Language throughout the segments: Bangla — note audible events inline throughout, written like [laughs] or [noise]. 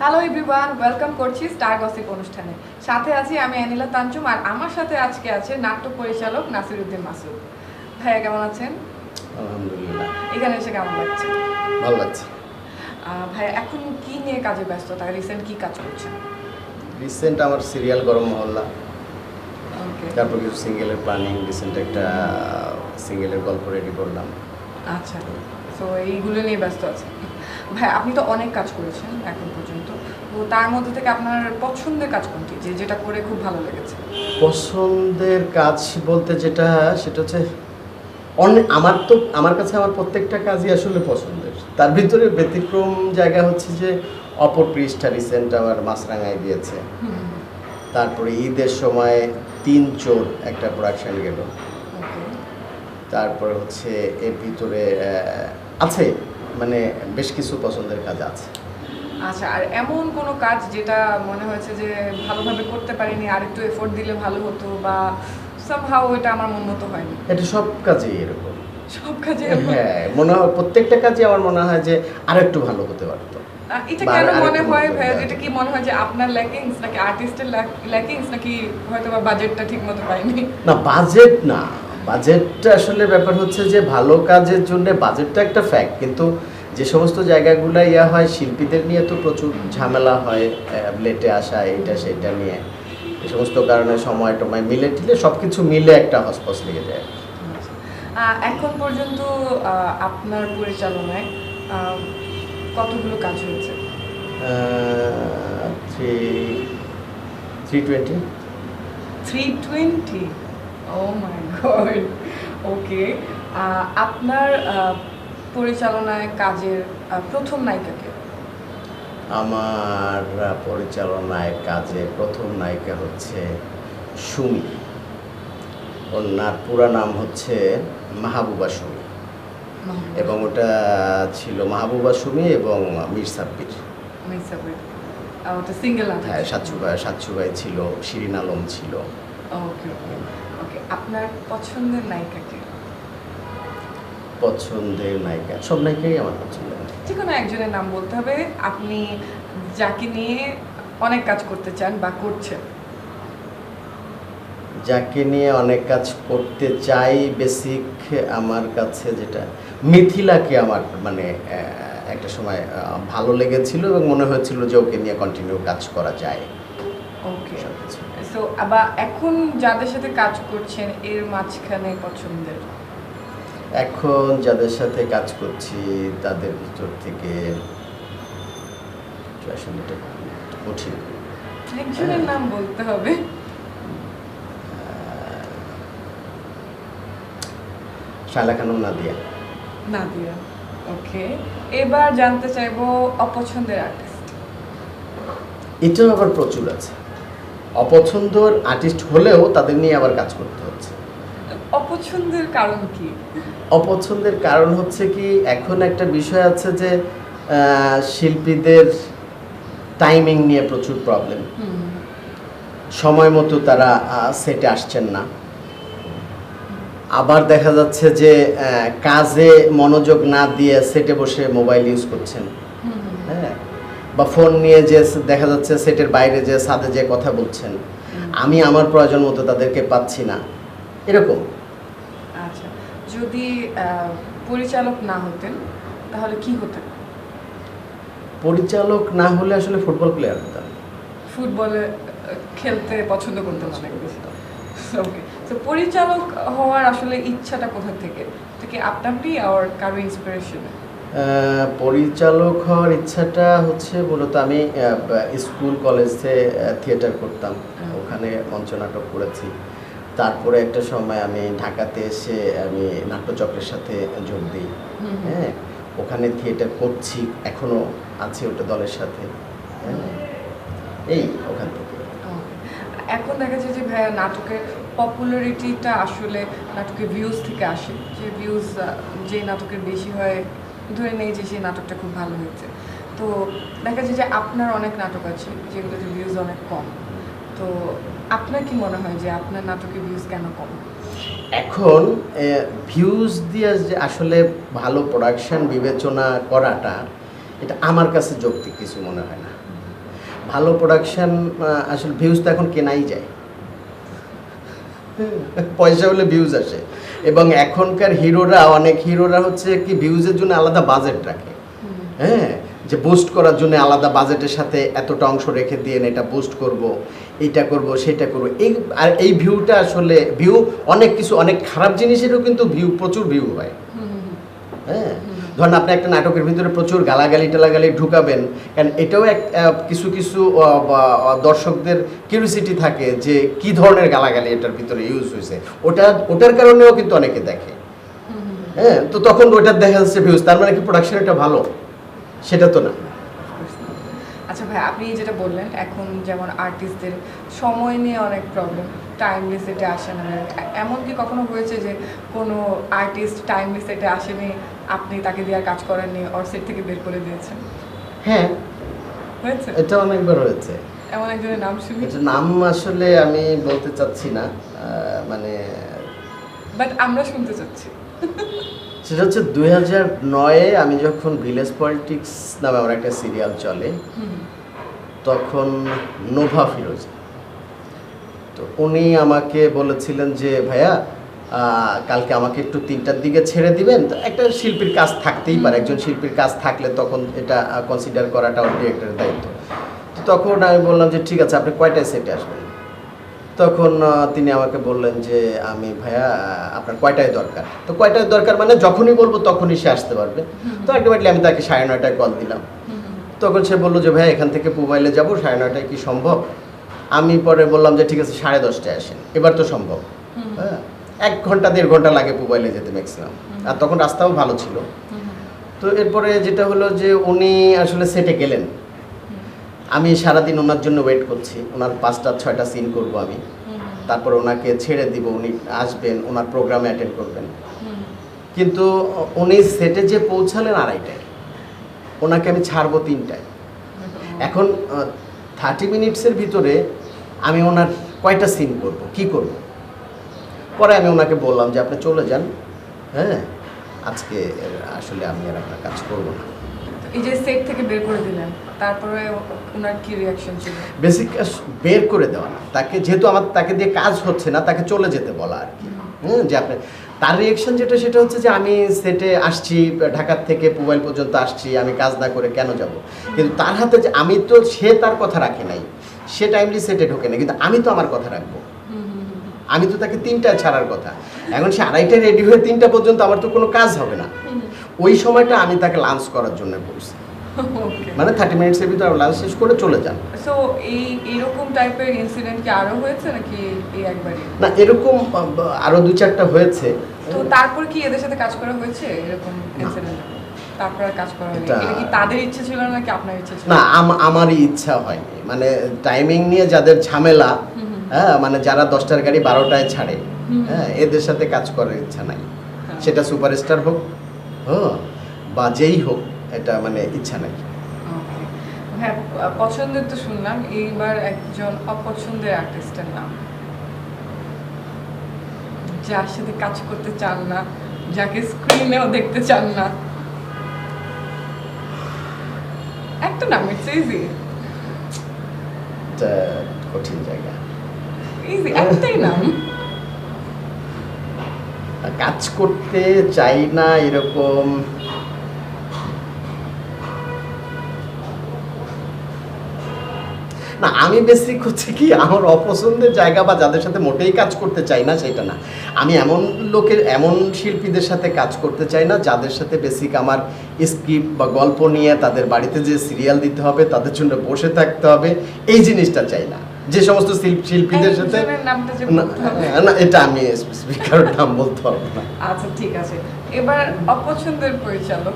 হ্যালো এভরিওয়ান ওয়েলকাম করছি স্টার গসিপ অনুষ্ঠানে। সাথে আছি আমি অ্যানিলা তানচুম আর আমার সাথে আজকে আছে নাট্য পরিচালক নাসিরুদ্দিন মাসুদ। ভাইয়া কেমন আছেন? আলহামদুলিল্লাহ। এখানে এসে কেমন লাগছে? ভালো লাগছে। ভাইয়া এখন কি নিয়ে কাজে ব্যস্ত ব্যস্ততা? রিসেন্ট কি কাজ করছেন? রিসেন্ট আমার সিরিয়াল গরম মহল্লা। ওকে। তারপর কিছু সিঙ্গেলের প্ল্যানিং রিসেন্ট একটা সিঙ্গেলের গল্প রেডি করলাম। আচ্ছা। তো এইগুলো নিয়ে ব্যস্ত আছে। ভাই আপনি তো অনেক কাজ করেছেন এখন পর্যন্ত। তো তার মধ্যে থেকে আপনার পছন্দের কাজ কোনটি? যে যেটা করে খুব ভালো লেগেছে? পছন্দের কাজ বলতে যেটা সেটা হচ্ছে অনেক আমার তো আমার কাছে আমার প্রত্যেকটা কাজই আসলে পছন্দের। তার ভিতরে ব্যতিক্রম জায়গা হচ্ছে যে অপর পৃষ্ঠা রিসেন্ট আমার মাছরাঙায় দিয়েছে তারপরে ঈদের সময় তিন চোর একটা প্রোডাকশান গেল। তারপরে হচ্ছে এর ভিতরে আছে মানে বেশ কিছু পছন্দের কাজ আছে। আচ্ছা আর এমন কোনো কাজ যেটা মনে হয়েছে যে ভালোভাবে করতে পারিনি আর একটু এফোর্ট দিলে ভালো হতো বা সামহাও এটা আমার মন মতো হয়নি? এটা সব কাজেই এরকম। সব কাজে হ্যাঁ মনে হয় প্রত্যেকটা কাজে আমার মনে হয় যে আরেকটু ভালো হতে পারতো। এটা কেন মনে হয় ভাইয়া এটা কি মনে হয় যে আপনার ল্যাকিংস নাকি আর্টিস্টের ল্যাকিংস নাকি হয়তো বা বাজেটটা ঠিক মতো পাইনি না বাজেট না। বাজেটটা আসলে ব্যাপার হচ্ছে যে ভালো কাজের জন্য বাজেটটা একটা ফ্যাক্ট কিন্তু যে সমস্ত জায়গাগুলো ইয়া হয় শিল্পীদের নিয়ে তো প্রচুর ঝামেলা হয় লেটে আসা এটা সেটা নিয়ে। এ সমস্ত কারণে সময় টময় মিলে টিলে সব কিছু মিলে একটা হসপস লেগে যায়। এখন পর্যন্ত আপনার পরিচালনায় কতগুলো কাজ হয়েছে? Three three twenty three twenty oh my god okay আপনার পরিচালনায় কাজের প্রথম নায়িকাকে আমার পরিচালনায় কাজে প্রথম নায়িকা হচ্ছে সুমি। ওনার পুরা নাম হচ্ছে মাহবুবা সুমি। এবং ওটা ছিল মাহবুবা সুমি এবং মীর সাব্বির সিঙ্গেল হ্যাঁ সাতসুবাই সাতসুবাই ছিল শিরিন আলম ছিল। ওকে ওকে আপনার পছন্দের নায়িকাকে পছন্দের নায়িকা? সব নায়িকাই আমার পছন্দ যে কোনো একজনের নাম বলতে হবে। আপনি যাকে নিয়ে অনেক কাজ করতে চান বা করছেন। যাকে নিয়ে অনেক কাজ করতে চাই বেসিক আমার কাছে যেটা মিথিলাকে আমার মানে একটা সময় ভালো লেগেছিল এবং মনে হয়েছিল যে ওকে নিয়ে কন্টিনিউ কাজ করা যায়। ওকে সো আবার এখন যাদের সাথে কাজ করছেন এর মাঝখানে পছন্দের? এখন যাদের সাথে কাজ করছি তাদের ভিতর থেকে আসলে এটা কঠিন। একজনের নাম বলতে হবে। খানম নাদিয়া। নাদিয়া ওকে। এবার জানতে চাইব অপছন্দের আর্টিস্ট এটাও আবার প্রচুর আছে। অপছন্দর আর্টিস্ট হলেও তাদের নিয়ে আবার কাজ করতে হচ্ছে। অপছন্দের কারণ কি? অপছন্দের কারণ হচ্ছে কি এখন একটা বিষয় আছে যে শিল্পীদের টাইমিং নিয়ে প্রচুর প্রবলেম সময় মতো তারা সেটে আসছেন না। আবার দেখা যাচ্ছে যে কাজে মনোযোগ না দিয়ে সেটে বসে মোবাইল ইউজ করছেন। বা ফোন নিয়ে যে দেখা যাচ্ছে সেটের বাইরে যে সাথে যে কথা বলছেন আমি আমার প্রয়োজন মতো তাদেরকে পাচ্ছি না। এরকম। আচ্ছা যদি পরিচালক না হতেন তাহলে কি হতেন? পরিচালক না হলে আসলে ফুটবল প্লেয়ার হতাম। ফুটবলে খেলতে পছন্দ করতেন অনেক। বেশি ওকে তো পরিচালক হওয়ার আসলে ইচ্ছাটা কোথা থেকে? থেকে আপনি আর কারও ইন্সপিরেশনে পরিচালক হওয়ার ইচ্ছাটা হচ্ছে মূলত আমি স্কুল কলেজে থিয়েটার করতাম। ওখানে মঞ্চনাটক করেছি। তারপরে একটা সময় আমি ঢাকাতে এসে আমি নাট্যচক্রের সাথে যোগ দিই। হ্যাঁ ওখানে থিয়েটার করছি এখনও আছি ওটা দলের সাথে। হ্যাঁ এই ওখান থেকে। এখন দেখা যায় যে ভাইয়া নাটকের পপুলারিটিটা আসলে নাটকের ভিউজ থেকে আসে। যে ভিউজ যে নাটকের বেশি হয় ধরে নেই যে সেই নাটকটা খুব ভালো হয়েছে। তো দেখা যায় যে আপনার অনেক নাটক আছে যেগুলোতে ভিউজ অনেক কম। তো আপনার কি মনে হয় যে আপনার নাটকের ভিউজ কেন কম? এখন ভিউজ দিয়ে যে আসলে ভালো প্রোডাকশন বিবেচনা করাটা, এটা আমার কাছে যৌক্তিক কিছু মনে হয় না। ভালো প্রোডাকশন আসলে ভিউজ তো এখন কেনাই যায়। পয়সা হলে ভিউজ আসে। এবং এখনকার হিরোরা অনেক হিরোরা হচ্ছে কি ভিউজের জন্য আলাদা বাজেট রাখে। হ্যাঁ? যে বুস্ট করার জন্য আলাদা বাজেটের সাথে এতটা অংশ রেখে দিয়ে এটা বুস্ট করব এটা করব সেটা করব। এই আর এই ভিউটা আসলে ভিউ অনেক কিছু অনেক খারাপ জিনিসেরও কিন্তু ভিউ প্রচুর ভিউ হয়। হ্যাঁ? ধরেন আপনি একটা নাটকের ভিতরে প্রচুর গালাগালি টালাগালি ঢুকাবেন কারণ এটাও এক কিছু কিছু দর্শকদের কিউরিসিটি থাকে যে কি ধরনের গালাগালি এটার ভিতরে ইউজ হয়েছে। ওটা ওটার কারণেও কিন্তু অনেকে দেখে। হ্যাঁ তো তখন ওটার দেখা যাচ্ছে ভিউজ তার মানে কি প্রোডাকশন এটা ভালো? সেটা তো না। আচ্ছা ভাই আপনি যেটা বললেন এখন যেমন আর্টিস্টদের সময় নিয়ে অনেক প্রবলেম টাইমলি সেটে আসে না। এমন কি কখনো হয়েছে যে কোনো আর্টিস্ট টাইমলি সেটে আসেনি আপনি তাকে দিয়ে আর কাজ করেননি ওর সেট থেকে বের করে দিয়েছেন? হ্যাঁ। হয়েছে? এটা অনেকবার হয়েছে। এমন একজনের নাম শুনি? এটা নাম আসলে আমি বলতে চাচ্ছি না মানে বাট আমরা শুনতে চাচ্ছি। সেটা হচ্ছে দুই হাজার নয়ে আমি যখন ভিলেজ পলিটিক্স নামে আমার একটা সিরিয়াল চলে তখন নোভা ফিরোজ। তো উনি আমাকে বলেছিলেন যে ভাইয়া কালকে আমাকে একটু তিনটার দিকে ছেড়ে দিবেন। তো একটা শিল্পীর কাজ থাকতেই পারে একজন শিল্পীর কাজ থাকলে তখন এটা কনসিডার করাটা ডিরেক্টরের দায়িত্ব। তো তখন আমি বললাম যে ঠিক আছে আপনি কয়টায় সেটে আসবেন? তখন তিনি আমাকে বললেন যে আমি ভাইয়া আপনার কয়টায় দরকার? তো কয়টায় দরকার মানে যখনই বলব তখনই সে আসতে পারবে। তো আলটিমেটলি আমি তাকে সাড়ে নয়টায় কল দিলাম। তখন সে বলল যে ভাইয়া এখান থেকে মোবাইলে যাব সাড়ে নয়টায় কি সম্ভব? আমি পরে বললাম যে ঠিক আছে সাড়ে দশটায় আসেন। এবার তো সম্ভব। হ্যাঁ এক ঘণ্টা দেড় ঘণ্টা লাগে মোবাইলে যেতে ম্যাক্সিমাম আর তখন রাস্তাও ভালো ছিল। তো এরপরে যেটা হলো যে উনি আসলে সেটে গেলেন। আমি সারাদিন ওনার জন্য ওয়েট করছি। ওনার পাঁচটা ছয়টা সিন করব আমি। তারপর ওনাকে ছেড়ে দিব উনি আসবেন ওনার প্রোগ্রামে অ্যাটেন্ড করবেন। কিন্তু উনি সেটে যে পৌঁছালেন আড়াইটায় ওনাকে আমি ছাড়বো তিনটায়। এখন থার্টি মিনিটসের ভিতরে আমি ওনার কয়টা সিন করব কি করব? পরে আমি ওনাকে বললাম যে আপনি চলে যান। হ্যাঁ আজকে আসলে আমি আর আপনার কাজ করব না। এই যে সেট থেকে বের করে দিলেন তারপরে ওনার কি রিয়াকশন ছিল? বেসিক বের করে দেওয়া না। তাকে যেহেতু আমার তাকে দিয়ে কাজ হচ্ছে না তাকে চলে যেতে বলা আর কি। হুম যে আপনি তার রিয়েকশন যেটা সেটা হচ্ছে যে আমি সেটে আসছি ঢাকার থেকে মোবাইল পর্যন্ত আসছি আমি কাজ না করে কেন যাব? কিন্তু তার হাতে যে আমি তো সে তার কথা রাখে নাই। সে টাইমলি সেটে ঢোকে না কিন্তু আমি তো আমার কথা রাখব। আমি তো তাকে তিনটায় ছাড়ার কথা। এখন সে আড়াইটায় রেডি হয়ে তিনটা পর্যন্ত আমার তো কোনো কাজ হবে না। ওই সময়টা আমি তাকে লাঞ্চ করার জন্য বলছি। মানে থার্টি মিনিটসের ভিতরে লাঞ্চ শেষ করে চলে যান। সো এই এরকম টাইপের ইনসিডেন্ট কি আরও হয়েছে নাকি এই একবারই? না এরকম আরও দুই চারটা হয়েছে। তো তারপর কি এদের সাথে কাজ করা হয়েছে এরকম ইনসিডেন্ট তারপর আর কাজ করা হয়নি। এটা- এটা কি তাদের ইচ্ছে ছিল নাকি আপনার ইচ্ছে ছিল? না আম- আমারই ইচ্ছা হয়নি। মানে টাইমিং নিয়ে যাদের ঝামেলা। হ্যাঁ মানে যারা দশটার গাড়ি বারোটায় ছাড়ে হ্যাঁ এদের সাথে কাজ করার ইচ্ছা নাই। হ্যাঁ। সেটা সুপারস্টার হোক হ্যাঁ বা যেই হোক এটা মানে ইচ্ছা নাই। হ্যাঁ পছন্দের তো শুনলাম এইবার একজন অপছন্দের আর্টিস্টের নাম। যার সাথে কাজ করতে চান না যাকে স্ক্রিনেও দেখতে চান না। একটা নাম ইটস ইজি কঠিন জায়গা। ইজি একটাই নাম। কাজ করতে চাই না এরকম। না, আমি বেসিক হচ্ছে কি, আমার অপছন্দের জায়গা বা যাদের সাথে মোটেই কাজ করতে চাই না, সেটা না। আমি এমন লোকের, এমন শিল্পীদের সাথে কাজ করতে চাই না, যাদের সাথে বেসিক আমার স্ক্রিপ্ট বা গল্প নিয়ে তাদের বাড়িতে যে সিরিয়াল দিতে হবে, তাদের জন্য বসে থাকতে হবে, এই জিনিসটা চাই না। যে সমস্ত শিল্প- শিল্পীদের সাথে না, এটা আমি স্পেসিফিক কারোর নাম বলতে পারব না। আচ্ছা ঠিক আছে। এবার অপছন্দের পরিচালক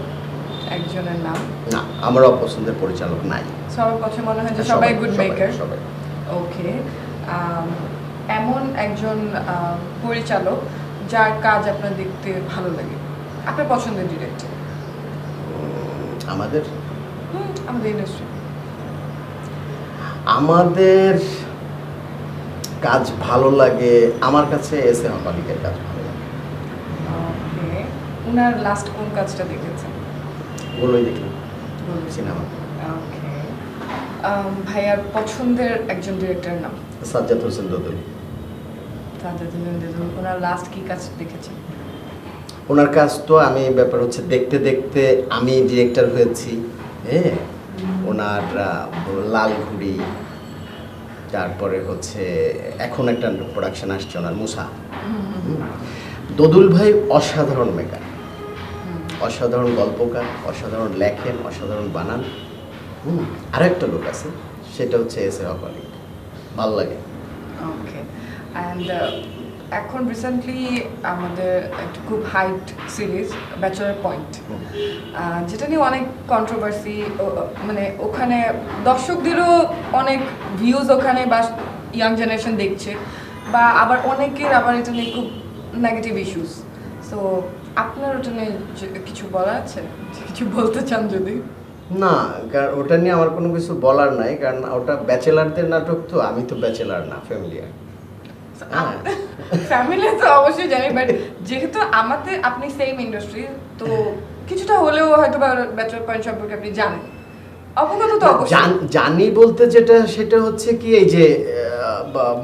একজনের নাম। না আমার অপছন্দের পরিচালক নাই। সবার পছন্দ মনে হয় যে সবাই গুড মেকার সবাই ওকে এমন একজন পরিচালক যার কাজ আপনার দেখতে ভালো লাগে। আপনার পছন্দের ডিরেক্টর আমাদের? আমাদের ইন্ডাস্ট্রি আমাদের কাজ ভালো লাগে আমার কাছে এস এম মালিকের কাজ ভালো লাগে। ওকে উনার লাস্ট কোন কাজটা দেখেছেন? ওগুলোই দেখলাম সিনেমা ওকে আম, ভাইয়ার পছন্দের একজন ডিরেক্টরের নাম? সাজ্জাদ হোসেন দোদুল তাদের ওনার লাস্ট কি কাজ দেখেছেন? ওনার কাজ তো আমি ব্যাপার হচ্ছে দেখতে দেখতে আমি ডিরেক্টর হয়েছি হ্যাঁ? ওনার লাল ঘুড়ি তারপরে হচ্ছে এখন একটা প্রোডাকশন আসছে ওনার মুসা। দোদুল ভাই অসাধারণ মেকার অসাধারণ গল্পকার অসাধারণ লেখেন অসাধারণ বানান। হুম আর একটা লোক আছে সেটা হচ্ছে এস এ ভালো লাগে। ওকে অ্যান্ড এখন রিসেন্টলি আমাদের একটা খুব হাইট সিরিজ ব্যাচেলার পয়েন্ট যেটা নিয়ে অনেক কন্ট্রোভার্সি মানে ওখানে দর্শকদেরও অনেক ভিউজ ওখানে বা ইয়াং জেনারেশন দেখছে বা আবার অনেকের আবার এটা নিয়ে খুব নেগেটিভ ইস্যুস সো আপনার ওটা নিয়ে কিছু বলা আছে? [laughs] কিছু বলতে চান যদি? না কারণ ওটা নিয়ে আমার কোনো কিছু বলার নাই কারণ ওটা ব্যাচেলারদের নাটক তো আমি তো ব্যাচেলার না ফ্যামিলিয়ার। ফ্যামিলি [laughs] তো অবশ্যই জানি বাট যেহেতু আমাদের আপনি সেম ইন্ডাস্ট্রি তো কিছুটা হলেও হয়তো বা ব্যাচেলার পয়েন্ট সম্পর্কে আপনি জানেন। অবগত তো অবশ্যই। জানি বলতে যেটা সেটা হচ্ছে কি এই যে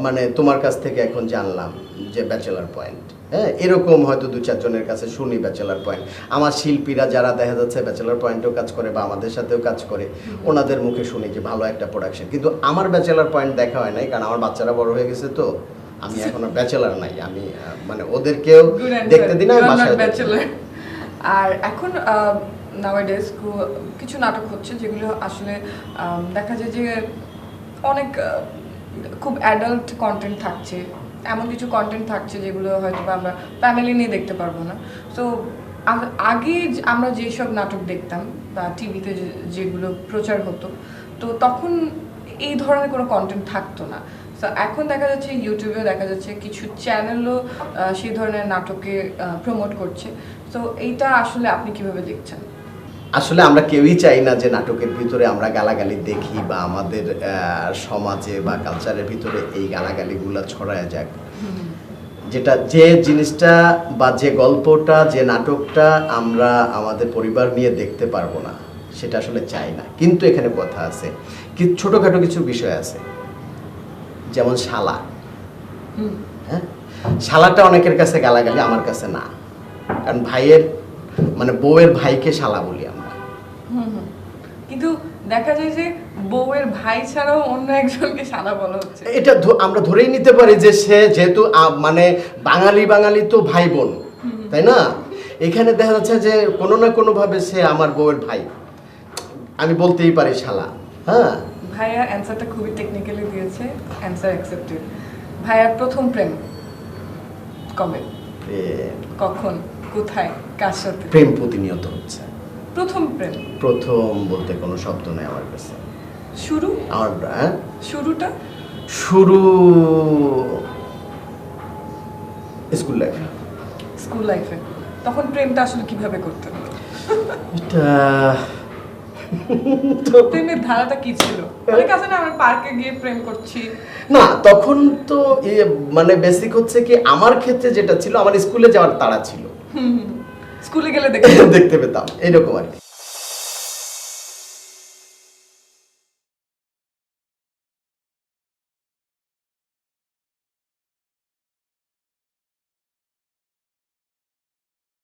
মানে তোমার কাছ থেকে এখন জানলাম যে ব্যাচেলার পয়েন্ট হ্যাঁ এরকম হয়তো দু চারজনের কাছে শুনি ব্যাচেলার পয়েন্ট আমার শিল্পীরা যারা দেখা যাচ্ছে ব্যাচেলার পয়েন্টেও কাজ করে বা আমাদের সাথেও কাজ করে ওনাদের মুখে শুনি যে ভালো একটা প্রোডাকশন কিন্তু আমার ব্যাচেলার পয়েন্ট দেখা হয় নাই কারণ আমার বাচ্চারা বড় হয়ে গেছে তো। আমি এখন ব্যাচেলার নাই আমি মানে ওদেরকেও দেখতে দিন বাসায় দেখতে আর এখন নাওয়াডেজ কিছু নাটক হচ্ছে যেগুলো আসলে দেখা যায় যে অনেক খুব অ্যাডাল্ট কন্টেন্ট থাকছে। এমন কিছু কন্টেন্ট থাকছে যেগুলো হয়তো আমরা ফ্যামিলি নিয়ে দেখতে পারব না। সো আগে যে- আমরা যেসব নাটক দেখতাম বা টিভিতে যেগুলো প্রচার হতো তো তখন এই ধরনের কোনো কন্টেন্ট থাকতো না। তো এখন দেখা যাচ্ছে ইউটিউবেও দেখা যাচ্ছে কিছু চ্যানেলও সেই ধরনের নাটকে প্রমোট করছে। তো এইটা আসলে আপনি কীভাবে দেখছেন? আসলে আমরা কেউই চাই না যে নাটকের ভিতরে আমরা গালাগালি দেখি বা আমাদের সমাজে বা কালচারের ভিতরে এই গালাগালিগুলো ছড়ায় যাক। যেটা যে জিনিসটা বা যে গল্পটা যে নাটকটা আমরা আমাদের পরিবার নিয়ে দেখতে পারব না সেটা আসলে চাই না। কিন্তু এখানে কথা আছে। কি ছোটোখাটো কিছু বিষয় আছে। যেমন শালা। হ্যাঁ? শালাটা অনেকের কাছে গালাগালি আমার কাছে না। কারণ ভাইয়ের মানে বউয়ের ভাইকে শালা বলি আমরা। কিন্তু দেখা যায় যে বউয়ের ভাই ছাড়াও অন্য একজনকে শালা বলা হচ্ছে। এটা আমরা ধরেই নিতে পারি যে সে যেহেতু মানে বাঙালি বাঙালি তো ভাই বোন তাই না? এখানে দেখা যাচ্ছে যে কোনো না কোনোভাবে সে আমার বউয়ের ভাই। আমি বলতেই পারি শালা হ্যাঁ? ভাইয়া অ্যান্সারটা খুবই টেকনিক্যালি দিয়েছে অ্যান্সার অ্যাকসেপ্টেড ভাইয়ার প্রথম প্রেম কবে? কখন? কোথায়? কার সাথে? প্রেম প্রতিনিয়ত হচ্ছে। প্রথম প্রেম? প্রথম বলতে কোনো শব্দ নেই আমার কাছে। শুরু? আমার হ্যাঁ? শুরুটা? শুরু স্কুল লাইফ। স্কুল লাইফে। তখন প্রেমটা আসলে কীভাবে করতেন? এটা প্রেমের ধারাটা কি ছিল? অনেক আছে না আমরা পার্কে গিয়ে প্রেম করছি। না তখন তো মানে বেসিক হচ্ছে কি আমার ক্ষেত্রে যেটা ছিল আমার স্কুলে যাওয়ার তাড়া ছিল। স্কুলে গেলে দেখি [laughs] দেখতে পেতাম এরকম আর কি।